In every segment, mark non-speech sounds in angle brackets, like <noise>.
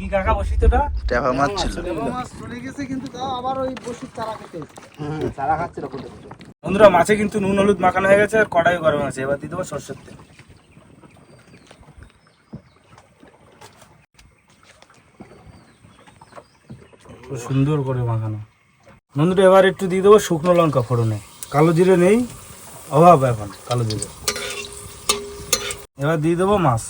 কি কাকা বসিতটা ট্যাপা মাছ ছিল মাছ চলে গেছে কিন্তু তাও আবার ওই বসির চারা খেতে চারা খাচ্ছিল বন্ধুরা মাছে কিন্তু নুন হলুদ মাখানো হয়ে গেছে আর কড়াই গরম আছে। এবার দিয়ে দেবো সর্ষের তেল। খুব সুন্দর করে মাখানো। বন্ধুরা এবার একটু দিয়ে দেবো শুকনো লঙ্কা ফোড়নে। কালো জিরে নেই অভাব এখন কালো জিরে। এবার দিয়ে দেবো মাছ।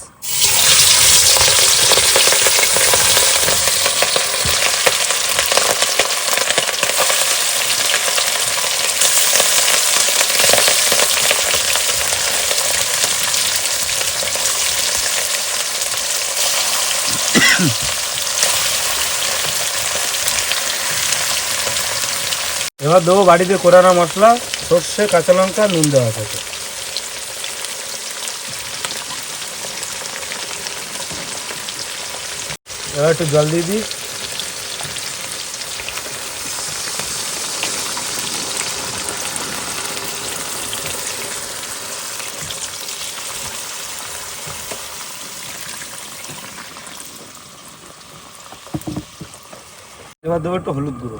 এবার দেবো বাড়িতে কোরানা মশলা, সর্ষে, কাঁচা লঙ্কা, নুন দেওয়া থাকে এবার একটু জল দিয়ে দিই। দেবো একটু হলুদ গুঁড়ো।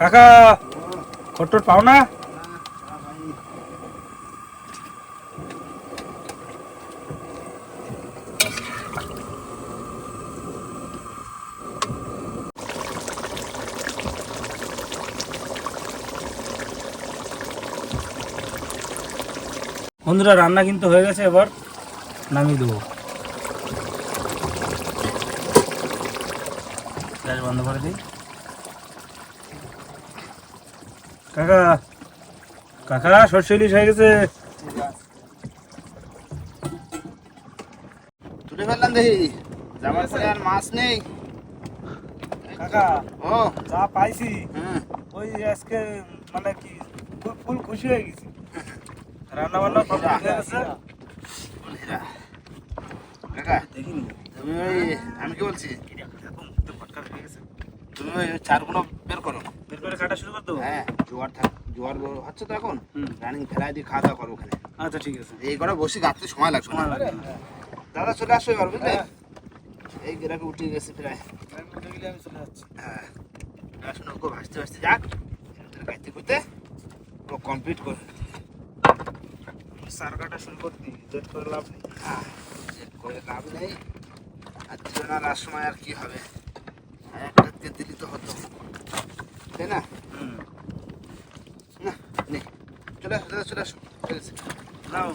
কাকা, খট্টর পাও না? বন্ধুরা, রান্না কিন্তু হয়ে গেছে, এবার নামিয়ে দেবো। গ্যাস বন্ধ করে দিই। কাকা কাকা সর্ষে ইলিশ হয়ে গেছে। তুলে ফেললাম দেখি। জামার পরে আর মাছ নেই। কাকা ও। যা পাইছি। ওই আজকে মানে কি ফুল ফুল খুশি হয়ে গেছি। রান্না বান্না সব হয়ে গেছে। কাকা দেখিনি। তুমি ওই আমি কি বলছি এখন তো ফটকা হয়ে গেছে তুমি ওই চারগুলো বের করো। বের করে কাটা শুরু করে দেবো হ্যাঁ জোয়ার থাক জোয়ার হচ্ছে তো এখন। রানিং দিয়ে খাওয়া দাওয়া করো ওখানে। আচ্ছা ঠিক আছে। এই করে বসে সময় লাগবে সময় লাগবে। দাদা চলে আসো এবার বুঝলে? এই গ্রাফে উঠে গেছে প্রায়। আমি চলে যাচ্ছি হ্যাঁ। আসুন ওকে ভাসতে ভাসতে যাক। গাইতে করতে পুরো কমপ্লিট করে সার কাটা শুরু করে দিই জেট করে লাভ নেই। হ্যাঁ, করে লাভ নেই। আর সময় আর কি হবে? আর একটা দিলি তো হতো। তাই না? হুম না নে। চলে আসো আসো। নাও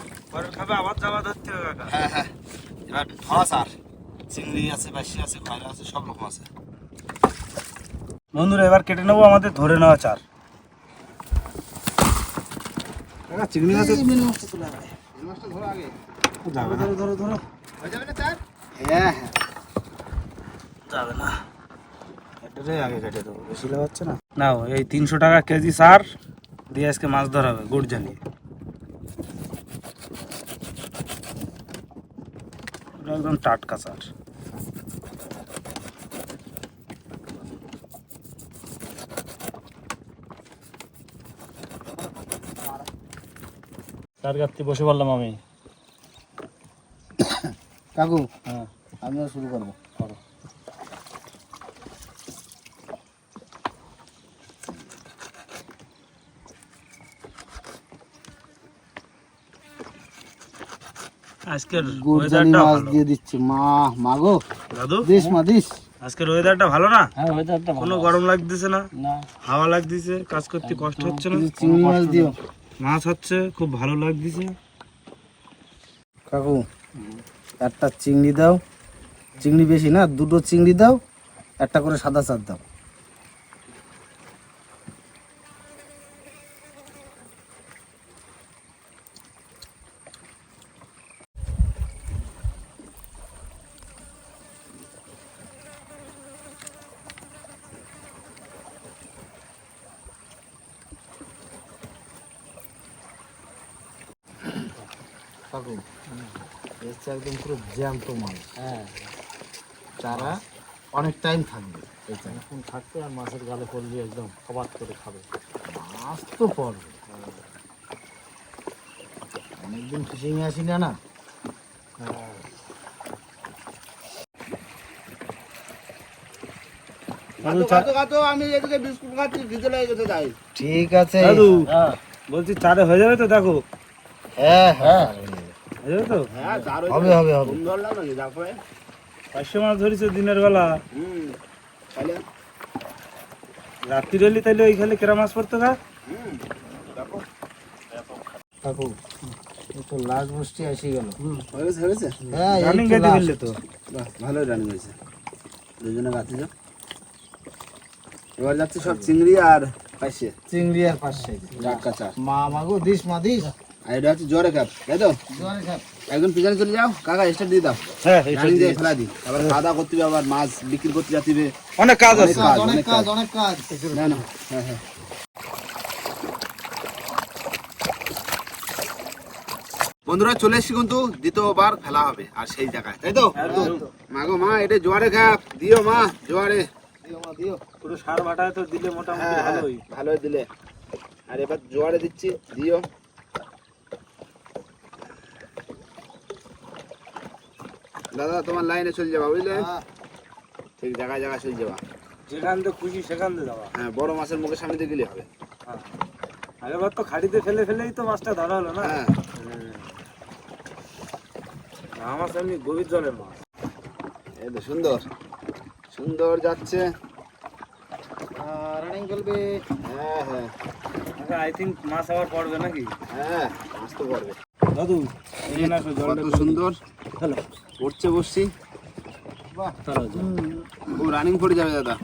খাবে আবার যাওয়া ধরতে হবে কাকা হ্যাঁ হ্যাঁ। এবার সার। চিংড়ি আছে বাসি আছে খয়রা আছে সব রকম আছে। বন্ধুরা এবার কেটে নেব আমাদের ধরে নেওয়া চার। চিংড়ি মিনি মাছটা চলে আসবে মাছটা ধরো আগে। যাবে না। ধরো ধরো। হয়ে যাবে না চার? হ্যাঁ হ্যাঁ। যাবে না। এটাই আগে কেটে দেবো। বেশি লাভ হচ্ছে না? নাও এই তিনশো টাকা কেজি সার দিয়ে আজকে মাছ ধরা হবে গুড় জ্বালিয়ে। এটা একদম টাটকা সার। সার কাটতে বসে পড়লাম আমি। কাকু হ্যাঁ। আমিও শুরু করব। আজকের মাছ ভালো। দিয়ে দিচ্ছি। মা মাগো। দাদু? দিস মা দিস। আজকের ওয়েদারটা ভালো না? হ্যাঁ ওয়েদারটা কোনো গরম লাগতেছে না? না। হাওয়া লাগতেছে কাজ করতে কষ্ট হচ্ছে না? চিংড়ি মাছ দিও। মাছ হচ্ছে খুব ভালো লাগতেছে। কাকু একটা চিংড়ি দাও। চিংড়ি বেশি না দুটো চিংড়ি দাও একটা করে সাদা চার দাও। একদম পুরো জ্যান্ত মাল। হ্যাঁ। চারা অনেক টাইম থাকবে। এই এখন থাকতে আর মাছের গালে পড়লে একদম করে খাবে। মাছ তো পড়বে। অনেকদিন ফিশিং আসি না। না ঠিক আছে। বলছি চারে হয়ে যাবে তো দেখো। হ্যাঁ হ্যাঁ। হয়ে। তো? হ্যাঁ হবে হবে হবে। ঘুম ধরলাম নাকি তারপরে পাঁচশো মাছ ধরেছে দিনের বেলা। রাত্রি হলে তাহলে ওই খালি কেরা মাছ পড়তো গা? কাকু তো লাস্ট বৃষ্টি এসে গেল। হয়ে গেছে গেছে রানিং গাইতে last। তো। বাহ ভালোই রানিং হয়েছে। দুজনে গাছে যাও। এবার যাচ্ছে সব চিংড়ি আর পাইছে চিংড়ি আর পাশে মা মাগো দিস মা দিস। আর এটা হচ্ছে কাপ তাই তো? একজন পিছনে চলে যাও কাকা স্টার্ট দিয়ে দাও। হ্যাঁ দিয়ে ফেলা দিই আবার খাওয়া দাওয়া করতে হবে আবার মাছ বিক্রি করতে যেতে অনেক কাজ আছে। অনেক কাজ। অনেক কাজ। না না হ্যাঁ হ্যাঁ। বন্ধুরা চলে এসছি কিন্তু দ্বিতীয়বার খেলা হবে আর সেই জায়গায় তাই তো? মাগো মা এটা জোয়ারে খাপ দিও মা জোয়ারে। দিও পুরো সার ভাটায় তো দিলে মোটামুটি হ্যাঁ ভালোই। ভালোই দিলে। আর এবার জোয়ারে দিচ্ছি দিও। দাদা তোমার লাইনে চলে যাবা বুঝলে? হ্যাঁ, ঠিক জায়গায় জায়গায় চলে যাবা। যেখান থেকে খুশি সেখান থেকে যাওয়া হ্যাঁ বড় মাছের মুখের সামনে দিয়ে গেলে হবে। হ্যাঁ। আগেবার তো খাড়িতে ফেলে ফেলেই তো মাছটা ধরা হলো না? হ্যাঁ। না মাছ এমনি গভীর জলের মাছ। এই তো সুন্দর। সুন্দর যাচ্ছে। রানিং চলবে হ্যাঁ হ্যাঁ। আই থিঙ্ক মাছ আবার পড়বে নাকি? হ্যাঁ মাছ তো পড়বে। দাদু কত সুন্দর। হ্যালো। উঠছে বসছি। ও রানিং পড়ে যাবে দাদা।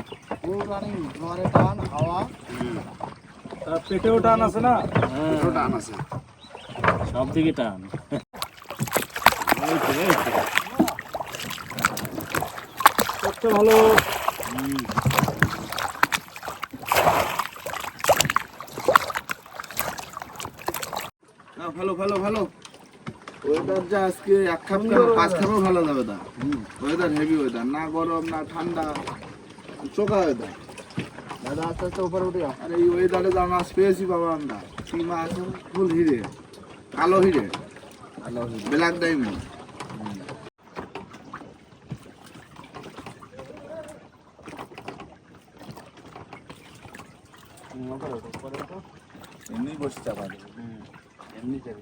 ও রানিং জোরে টান হাওয়া। তার পেটেও টান আছে না? পুরো টান আছে। সব দিকে টান। সবচেয়ে ভালো। ভালো ভালো ভালো। যা আজকে এক কেন পাঁচ খাপও ভালো যাবে দা ওয়েদার হেভি ওয়েদার না গরম না ঠান্ডা চোখা ওয়েদার দাদা আস্তে আস্তে উপরে উঠে আর এই ওয়েদারে যা মাছ পেয়েছি বাবা আমরা। কি মাছ ফুল হিরে কালো হিরে। কালো হিরে। ব্ল্যাক ডায়মন্ড এমনি বসে চাপা এমনি চাপে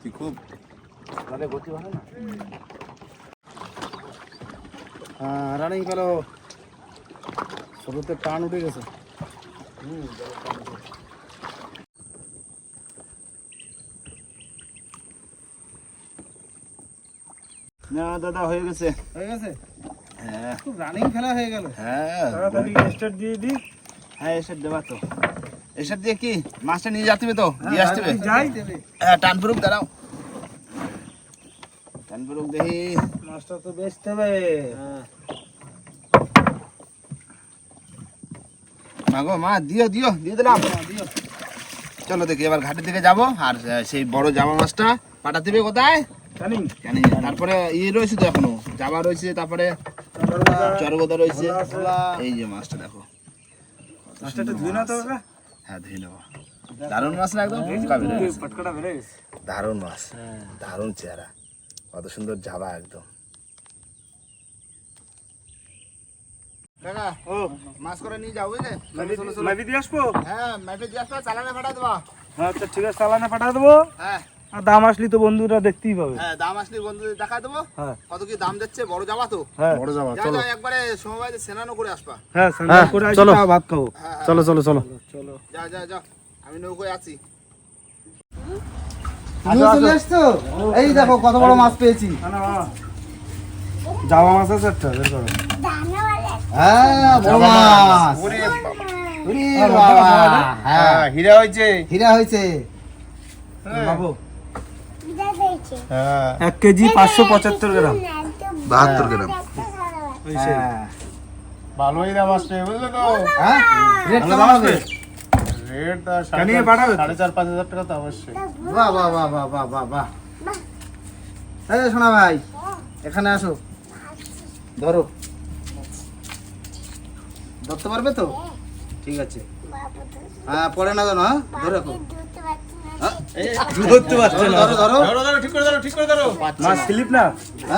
গতি খুব। গতি ভালো না? হ্যাঁ রানিং ফেলো শুরুতে টান উঠে গেছে। না দাদা হয়ে গেছে। হয়ে গেছে? হ্যাঁ। খুব রানিং খেলা হয়ে গেল। হ্যাঁ তাড়াতাড়ি স্টার্ট দিয়ে দি হ্যাঁ এসব দেবা তো। এসব দিয়ে কি মাছটা নিয়ে যাতে তো? দিয়ে আসতে হ্যাঁ টান ফুরুক দাঁড়াও। টান ফুরুক দেখি। মাছটা তো বেচতে হবে। মাগো মা দিও দিও দিয়ে দিলাম। দিও চলো দেখি এবার ঘাটের দিকে যাব। আর সেই বড় জামা মাছটা পাঠাতে হবে কোথায়? জানি জানি তারপরে ইয়ে রয়েছে তো এখনও জামা রয়েছে তারপরে চরগদা। রয়েছে। এই যে মাছটা দেখো। মাছটা ধুই না তো? হ্যাঁ ধুয়ে নেব। দারুণ মাছ না একদম? ফুটকা বেরোয় গেছে। পটকাটা বেড়ে গেছে। দারুণ মাছ। দারুণ চেহারা। কত সুন্দর জাবা একদম। ও। মাছ করে নিয়ে যাও বুঝলে? লাইভে দিয়ে আসব? হ্যাঁ দিয়ে আসব চালানে ফাটা দেবো। আচ্ছা ঠিক আছে চালানে পাঠা দেবো? হ্যাঁ। আর দাম আসলি তো বন্ধুরা দেখতেই পাবে। হ্যাঁ দাম আসলে বন্ধুদের দেখা দেবো। হ্যাঁ। কত কি দাম দিচ্ছে বড় জামা তো? হ্যাঁ। বড় যা যা একবারে সমবায় সেনানো করে আসবা। হ্যাঁ স্নান করে আসি চলো। ভাত খাব। হ্যাঁ হ্যাঁ। চলো চলো চলো। যা যা যা। আমি নৌকোয় আছি। চলে আসছো এই দেখো কত বড় মাছ পেয়েছি। জামা মাছ আছে একটা বের করো। হ্যাঁ বড় মাছ। ওরে বাবা। হ্যাঁ হীরা হয়েছে। হীরা হয়েছে। বাবু হ্যাঁ এক কেজি পাঁচশো পঁচাত্তর গ্রাম। বাহাত্তর গ্রাম। সেই। হ্যাঁ। ভালোই দাম আসছে বুঝলে তো? হ্যাঁ? রেট কেমন দাম হবে রেট কানিয়ে পাঠাবে? সাড়ে চার পাঁচ হাজার টাকা তো অবশ্যই। বাহ। বাহ বাহ বাহ বাহ বাহ বাহ এই শোনা ভাই এখানে আসো। ধরো। ধরতে পারবে তো? ঠিক আছে। হ্যাঁ পড়ে না জানো হ্যাঁ ধরে রাখো। ধরতে পারছে না। ধরো ধরো ধরো। ধরো ঠিক করে ধরো ঠিক করে ধরো। মাছ স্লিপ না।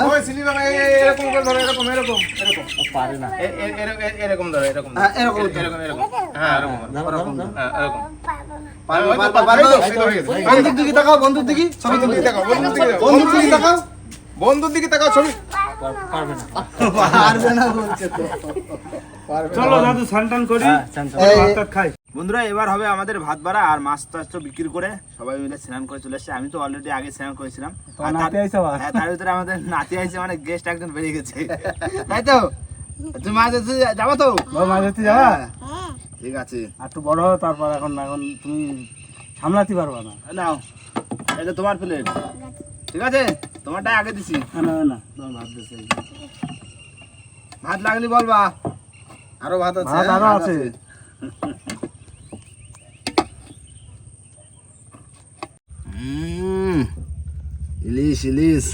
ওই সিলি বাবা এই- এই- এরকম করে ধরো এরকম এরকম এরকম। পারে না। এরকম এরকম ধরো এরকম হ্যাঁ, এরকম এরকম এরকম। হ্যাঁ এরকম। হ্যাঁ, এরকম। পারবে, পারবে, হয়ে গেছে। বন্ধুর দিকে তাকাও বন্ধুর দিকে। ছবি বন্ধুর তাকাও, বন্ধুর দিকে তাকাও। বন্ধুর দিকে তাকাও। বন্ধুর দিকে তাকাও ছবি। পারবে না। বলছে তো। চলো দাদু স্নান টান করি। ভাত খাই। বন্ধুরা এবার হবে আমাদের ভাত বাড়া আর মাছ টাছ তো বিক্রি করে সবাই মিলে স্নান করে চলে এসেছে। আমি তো অলরেডি আগে স্নান করেছিলাম। তার-? হ্যাঁ, তার ভিতরে আমাদের নাতি আইছে মানে গেস্ট একজন বেরিয়ে গেছে। <laughs> তাই তো? তুমি মাছ ধরতে যাব তো? মাছ ধরতে যাবা? ঠিক আছে। আর একটু বড় হও তারপর এখন এখন তুমি সামলাতে পারবা না। নাও। এটা তোমার প্লেট ঠিক আছে? তোমারটাই আগে দিছি। না না তোমার ভাত দিছে। ভাত লাগলি বলবা। আরও ভাত আছে ভাত হ্যাঁ? আরও আছে। <laughs> ইলিশ ইলিশ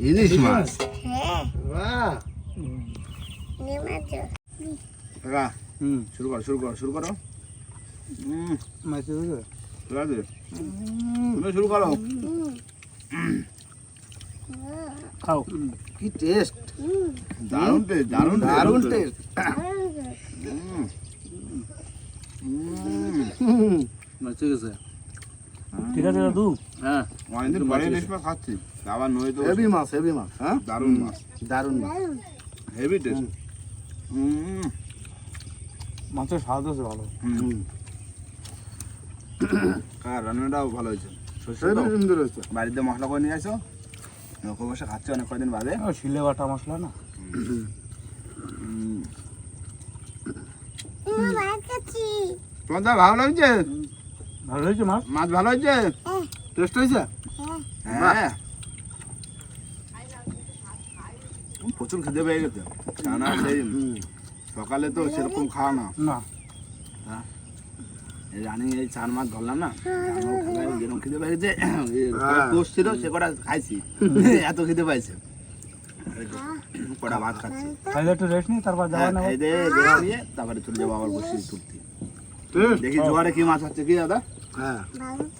ইলিশ মাছ কাকা হুম শুরু করো শুরু করো শুরু করো ঠিক আছে তুমি শুরু করো খাও। কি টেস্ট দারুণ টেস্ট দারুণ দারুণ টেস্ট মাছ ঠিক আছে ঠিক আছে দাদু। হ্যাঁ। অনেকদিন পরে ইলিশ মাছ খাচ্ছি। আবার নই তো হেভি মাছ হেভি মাছ হ্যাঁ? দারুণ মাছ। দারুণ মাছ। হেভি টেস্ট মাছের স্বাদ আছে ভালো। হুম। কার রান্নাটাও ভালো হয়েছে। সর্ষে তো সুন্দর হয়েছে। বাড়িতে মশলা করে নিয়ে আসো। লোকে বসে খাচ্ছে অনেক কদিন বাদে। শিলে বাটা মশলা না? তোমার দা ভালো লাগছে? ভালো হয়েছে মাছ মাছ ভালো হয়েছে টেস্ট হয়েছে? হ্যাঁ। প্রচুর খিদে পেয়ে গেছে। কেননা সেই সকালে তো সেরকম খাওয়া না। না। এই রানি এই চার মাছ ধরলাম না। যেরকম খিদে পেয়েছে হ্যাঁ। কোষ ছিল সে কটা খাইছি। এত খিদে পাইছে। কটা ভাত খাচ্ছি। খাইলে একটু রেস্ট নিই তারপর যাওয়া হ্যাঁ, না খাই দিয়ে রেখে দিয়ে তারপরে চলে যাব আবার বসে তুলতে। দেখি জোয়ারে কি মাছ হচ্ছে কি দাদা? হ্যাঁ।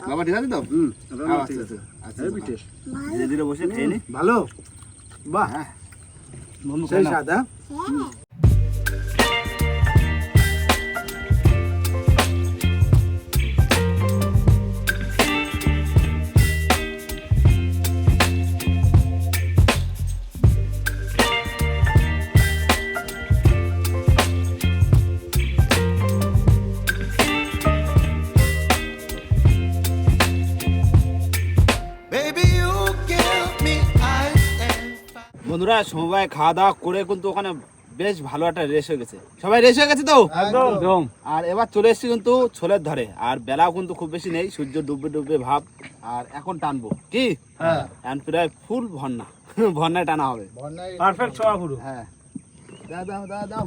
বাবা ঠিক আছে তো? হুম হ্যাঁ, ঠিক আচ্ছা, আছে। আচ্ছা। টেস্ট ধীরে ধীরে বসে খেয়ে নি। ভালো। বাহ। হ্যাঁ। সেই খাই বন্ধুরা সবাই খাওয়া দাওয়া করে কিন্তু ওখানে বেশ ভালো একটা রেস হয়ে গেছে। সবাই রেস হয়ে গেছে তো? একদম। আর এবার চলে এসেছি কিন্তু ছোলের ধরে। আর বেলাও কিন্তু খুব বেশি নেই সূর্য ডুববে ডুববে ভাব। আর এখন টানবো। কি? হ্যাঁ। প্রায় ফুল ভন্না ভন্নায় টানা হবে। পারফেক্ট ছোয়া পুরো। হ্যাঁ। দাও দাও দাও দাও।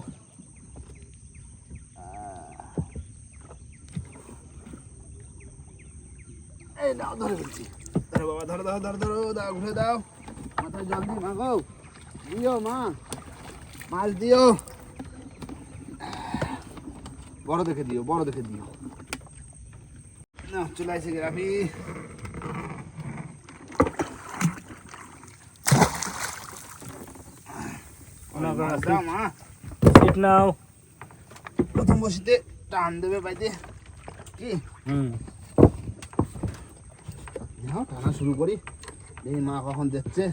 এই নাও ধরে ফেলছি। ধরো বাবা ধরো ধরো ধরো ধরো দাও ঘুরে দাও। মাথায় জল দিই মা গো দিও মা। মাছ দিও। বড় দেখে দিও বড় দেখে দিও। না চলে আসে গ্রাফি মা সিট নাও প্রথম বসিতে টান দেবে পাইতে কি? হুম। টানা শুরু করি। দেখি মা কখন দেখছে?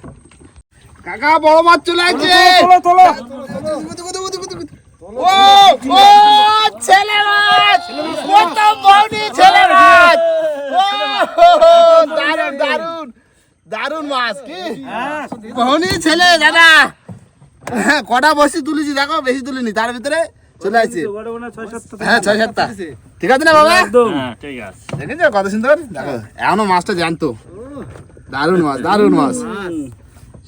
কাকা বড় মাছ চলে আসছে। তোলো তোলো ও ও ছেলে মাছ। প্রথম বউনি ছেলে মাছ। দারুণ দারুণ দারুণ মাছ কি? হ্যাঁ। বউনি ছেলে দাদা। হ্যাঁ, কটা বসি তুলেছি দেখো বেশি তুলিনি তার ভিতরে চলে আসছে। হয় ছয় সাতটা হ্যাঁ ঠিক আছে না বাবা? একদম। ঠিক আছে। দেখেছ কত সুন্দর? দেখো এখনও মাছটা জানতো দারুণ মাছ দারুণ মাছ।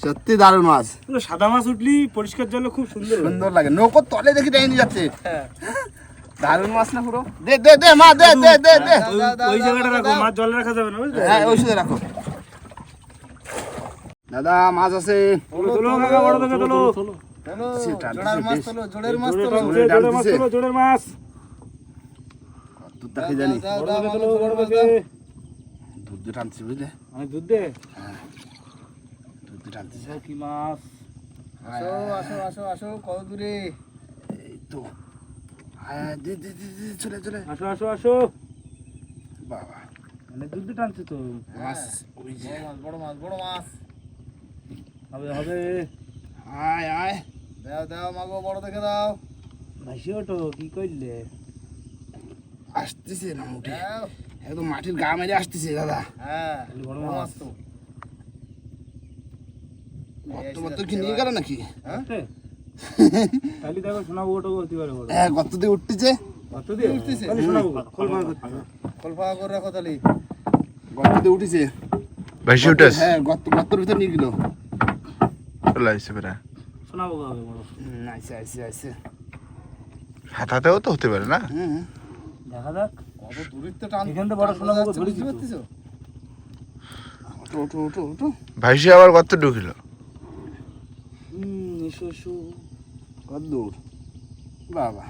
সত্যি দারুণ মাছ। সাদা মাছ উঠলি পরিষ্কার জলে খুব সুন্দর সুন্দর লাগে। নৌকোর তলে দেখি টাইনি যাচ্ছে। দারুণ মাছ না পুরো? দে দে দে মা দে দে দে দে। ওই- জায়গাটা রাখো মাছ জলে রাখা যাবে না বুঝলে? হ্যাঁ ওই সুদে রাখো। দাদা মাছ আছে। তোলো কাকা বড় দেখে তোলো। জোড়ার মাছ। তোলো জোড়ের মাছ তোলো। জোরে মাছ তোলো, জোরে মাছ। দুধ জানি। বড় তোলো, বড়। দে। দুধ দিয়ে টানছি বুঝলে? আমি দুধ দে। দুধ কি মাছ? আসো আসো আসো আসো কত দূরে? এই তো। হ্যাঁ চলে চলে। আসো আসো আসো। বাবা। মানে দুধ টানছে তো। মাছ ওই যে। বড় মাছ বড় মাছ হবে হবে। আয় আয় দাও দাও মাগো বড় দেখে দাও। ভাসি ওটো কি করলে? আসতেছে না উঠে একদম মাটির গা মেরে আসতেছে দাদা। হ্যাঁ বড় মাছ। মাছ। তো গর্ত গর্ত কি নিয়ে গেল নাকি? হ্যাঁ। তাহলে দেখো শোনাবো ওটা বলতে পারে হ্যাঁ গর্ত দিয়ে উঠতেছে। কত দিয়ে? উঠতেছে? শোনাবো করে রাখো তাহলে। গর্ত দিয়ে উঠেছে। বেশি হ্যাঁ গর্ত গর্তের ভিতর নিয়ে গেল। চলে আসছে প্রায়। শোনাবো কবে বড় হুম, আইসে আইসে আইসে হাতাতেও তো হতে পারে না। দেখা যাক। কত টান এখান থেকে বড় শোনাবো ওঠো ওঠো ওঠো। ভাইসি আবার গর্ত ঢুকিল। হুম এসো এসো কত দূর বাবা।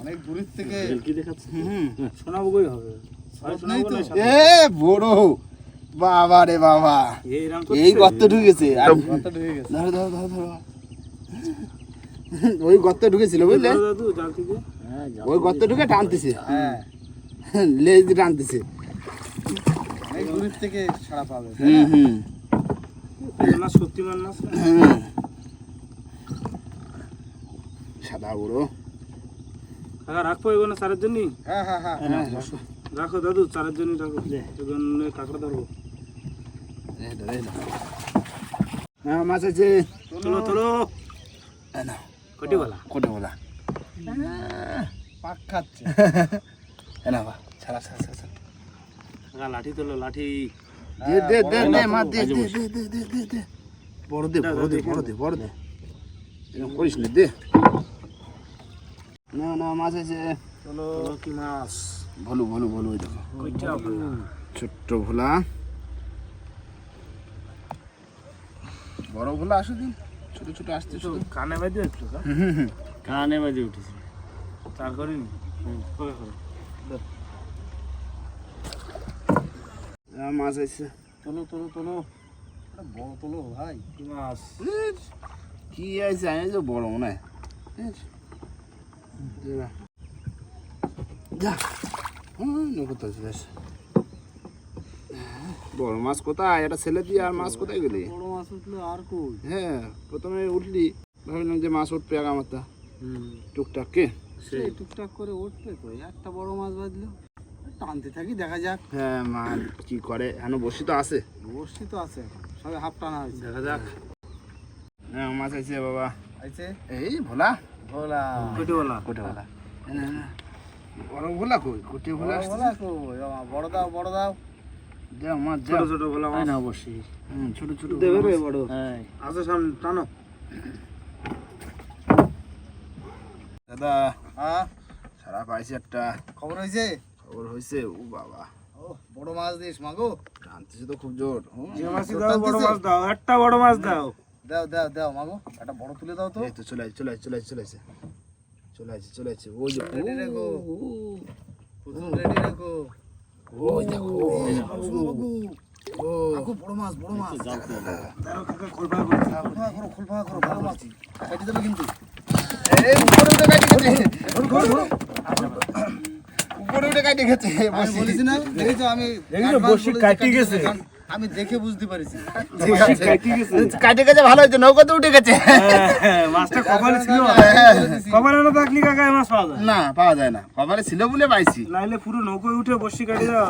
অনেক দূরের থেকে দেখাচ্ছে? হুম শোনাবো কই হবে। এ বড়। বাবা রে বাবা। এই গর্ত ঢুকেছে। ঢুকে গেছে। ধরো ধরো ধরো ধরো। ওই গর্তে ঢুকেছিল বুঝলে? থেকে ওই গর্তে ঢুকে টানতেছে। হ্যাঁ। লেজ দিয়ে টানতেছে। অনেক দূরের থেকে ছাড়া পাবে হুম হুম। এই মাছ মাছ সাদা বড় রাখব এগুলো চারের জন্যই? হ্যাঁ হ্যাঁ হ্যাঁ হ্যাঁ, রাখো দাদু চারের জন্যই রাখো। এগুলো কাঁকড়া ধরবো। হ্যাঁ মাছ আছে। তোলো তোলো। কটি বলা কোটে বলা পাক খাচ্ছে। এই বা, ছাড়া ছাড়া ছাড়া ছাড়া। লাঠি তোলো লাঠি। দে দে দে দে মা দে দে দে দে দে দে দে। বড় দে বড় দে বড় দে বড় দে। এরকম করিস না দে। না না মাছ আছে। তোলো কি মাছ? ভলু ভলু ভলু ওই দেখো। ছোট্ট ভোলা। বড় ভোলা আসো দিন। ছোট ছোট আসতে কানে বাজে হুম হুম কানে বাজে উঠেছে। চার করিনি? কবে আহ, মাছ আছে। তোলো তোলো তোলো। একটা বড় তোলো ভাই। কি মাছ? কি আছে আমি তো বড় মনে হয়। যা। যা। বড় মাছ কোথায়? এটা ছেলে দিয়ে আর মাছ কোথায় গেলি? বড় মাছ উঠল আর কই? হ্যাঁ প্রথমে উঠলি ভাবলাম যে মাছ উঠবে আগামাতা টুকটাক কে? সেই টুকটাক করে উঠবে তো একটা বড় মাছ বাজলো টানতে থাকি দেখা যাক। হ্যাঁ মা কি করে? এখন বসি তো আছে। বসছি তো আছে সবে হাফ টানা হয়েছে। দেখা যাক। হ্যাঁ মাছ আছে বাবা। আইছে? এই ভোলা। ভোলা। কটি বলা কোটে ভোলা। না, না, বড় ভোলা কই? কোটে ভোলা ভোলা কই? বড় দাও বড় দাও। দাও মাছ ছোট ছোট বলা মাছ। না বসি হুম, ছোট ছোট দেবে রে বড়। হ্যাঁ আচ্ছা সামনে টানো। দাদা হ্যাঁ সারা পাইছি একটা। খবর হয়েছে খবর হয়েছে ও বাবা ও বড় মাছ দিস মাগো টানতেছে তো খুব জোর হুম, যে দাও বড় মাছ দাও একটা বড় মাছ দাও দাও দাও দাও মাগো একটা বড় তুলে দাও তো এই তো চলে চলে চলে চলে চলে আসছে চলে আসছে ওই যে রেডি রেখো রেডি রেখো ওই দেখো ও মাগো বড় মাছ বড় মাছ দাঁড়াও কাকা খোলপা করো খোলফা করো বড় মাছ কেটে দেবে কিন্তু এই উপরে কাটি কাটি গেছে আমি বলেছি না দেখেছ আমি দেখেছ, advance বড়শি বলেছি, কাটি কাটি গেছে। আমি দেখে বুঝতে পারিছি। কাটে গেছে। ভালো হয়েছে নৌকাতে উঠে গেছে। হ্যাঁ, মাছটা কপালে ছিল। কপালে না থাকলে কাকা মাছ পাওয়া যায়? না পাওয়া যায় না। কপালে ছিল বলে পাইছি। নাইলে পুরো নৌকোয় উঠে বসি কাটি দাও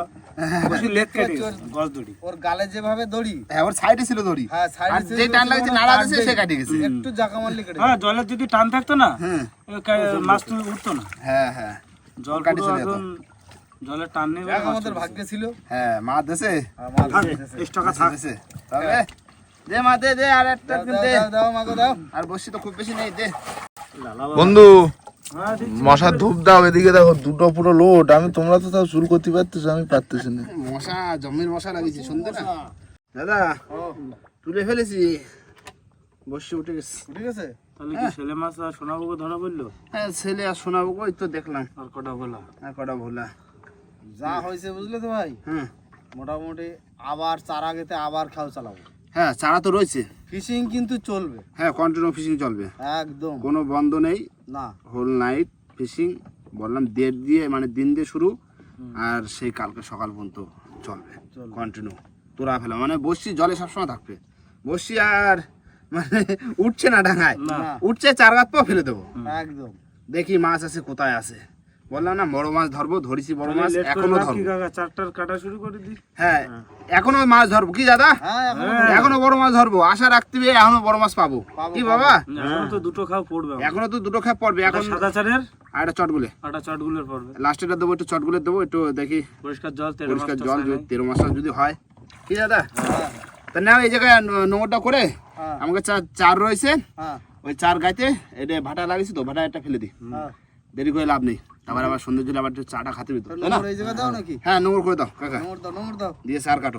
বসি লেট কাটি গছ দড়ি। ওর গালে যেভাবে দড়ি হ্যাঁ ওর সাইডে ছিল দড়ি। হ্যাঁ সাইডে যে টান লাগছে নাড়া দিছে সে কাটি গেছে। একটু জাকা মারলে কেটে হ্যাঁ জলের যদি টান থাকতো না কা- মাছ তো উঠতো না। হ্যাঁ হ্যাঁ। জল কাটি চলে যেত। জলের টান নেই আমাদের। ভাগ্যে ছিল। হ্যাঁ মা দেশে। টাকা থাক। দেশে। তবে দে মা দে দে আর একটা দে। দাও, দাও মাগো দাও। আর বসি তো খুব বেশি নেই দে। বন্ধু। মশার ধূপ দাও এদিকে দেখো দুটো পুরো লোড। আমি তোমরা তো তাও শুরু করতে পারতেছো আমি পারতেছি না। মশা জমির মশা লাগিয়েছি শুনতে না? দাদা তুলে ফেলেছি। বসে উঠে গেছে। ঠিক আছে তাহলে কি ছেলে মাছ আর সোনাবুকে ধরা পড়ল? হ্যাঁ ছেলে আর শোনাবো ওই তো দেখলাম। আর কটা বলা আর কটা ভোলা। যা হয়েছে বুঝলে তো ভাই? হ্যাঁ মোটামুটি আবার চার আগেতে আবার খাও চালাবো। হ্যাঁ চারা তো রয়েছে। ফিশিং কিন্তু চলবে। হ্যাঁ কন্টিনিউ ফিশিং চলবে। একদম। কোনো বন্ধ নেই। না। হোল নাইট ফিশিং বললাম ডেট দিয়ে মানে দিন দিয়ে শুরু। আর সেই কালকে সকাল পর্যন্ত চলবে। চলবে। কন্টিনিউ। তোরা ফেলা। মানে বসছি জলে সবসময় থাকবে। বসছি আর মানে উঠছে না ডাঙায়। উঠছে চার গাছ পাও ফেলে দেবো। একদম। দেখি মাছ আছে কোথায় আছে। বললাম না বড় মাছ ধরবো ধরেছি বড় মাছ এখনও ধরবো। চারটার কাটা শুরু করে দি হ্যাঁ এখনও মাছ ধরবো। কি দাদা? হ্যাঁ এখনও বড় মাছ ধরবো। আশা রাখতে হবে এখনও বড় মাছ পাবো। কি বাবা? এখন তো দুটো খাও পড়বে এখনও তো দুটো খাপ পড়বে। এখন সাদা চারের আর একটা চটগুলে একটা চটগুলোর পড়বে। লাস্টেটা দেবো একটু চটগুলে দেবো একটু দেখি। পরিষ্কার জল পরিষ্কার জল তেরো মাসটা যদি হয়। কি দাদা? হ্যাঁ। তা নাও এই জায়গায় ন- নোংরটা করে হ্যাঁ। আমাকে চার চার রয়েছে। হ্যাঁ। ওই চার গাইতে এটা ভাটা লাগিয়েছি তো ভাটা একটা ফেলে দিই। হ্যাঁ। দেরি করে লাভ নেই। তারপর আবার সন্ধ্যে জলে আবার চাটা খাতে দিত না? হ্যাঁ নোংর করে দাও কাকা। দিয়ে সার কাটো।